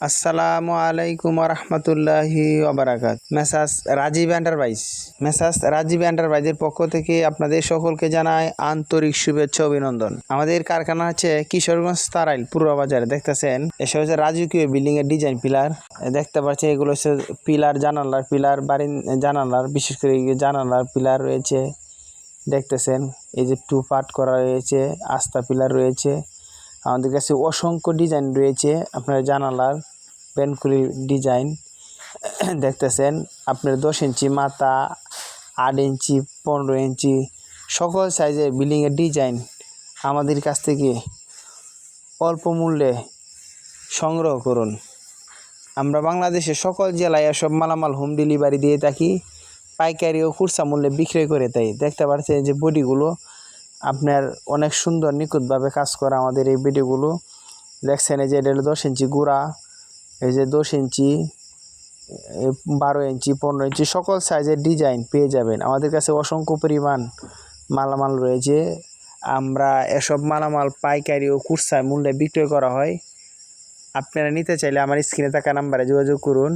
আসসালামু আলাইকুম রহমতুল্লাহি ওবরাকাত। Messrs Rajib enterprise. Messrs Rajib এন্টারপ্রাইজের পক্ষ থেকে আপনাদের সকলকে জানায় আন্তরিক শুভেচ্ছা অভিনন্দন। আমাদের কারখানা হচ্ছে কিশোরগঞ্জ তারাইল পূর্ব বাজারে। দেখতেছেন এসব হচ্ছে রাজকীয় বিল্ডিং এর ডিজাইন পিলার দেখতে পাচ্ছেন, এগুলো হচ্ছে পিলার জানালার পিলার বাড়ির জানালার, বিশেষ করে জানালার পিলার রয়েছে। দেখতেছেন, এই যে টু পার্ট করা রয়েছে আস্থা পিলার রয়েছে। আমাদের কাছে অসংখ্য ডিজাইন রয়েছে। আপনার জানালার পেনকুলি ডিজাইন দেখতেছেন। আপনার দশ ইঞ্চি মাথা, আট ইঞ্চি, পনেরো ইঞ্চি, সকল সাইজের বিল্ডিংয়ের ডিজাইন আমাদের কাছ থেকে অল্প মূল্যে সংগ্রহ করুন। আমরা বাংলাদেশের সকল জেলায় এসব মালামাল হোম ডেলিভারি দিয়ে থাকি। পাইকারি ও খুচরা মূল্যে বিক্রয় করে তাই দেখতে পাচ্ছেন যে বডিগুলো আপনার অনেক সুন্দর, নিখুঁতভাবে কাজ করা আমাদের এই ভিডিওগুলো। দেখছেন এই যে এটা হলো দশ ইঞ্চি গুঁড়া, এই যে দশ ইঞ্চি বারো ইঞ্চি, পনেরো ইঞ্চি, সকল সাইজের ডিজাইন পেয়ে যাবেন। আমাদের কাছে অসংখ্য পরিমাণ মালামাল রয়েছে। আমরা এসব মালামাল পাইকারি ও খুচরা মূল্যে বিক্রয় করা হয়। আপনারা নিতে চাইলে আমার স্ক্রিনে থাকা নাম্বারে যোগাযোগ করুন।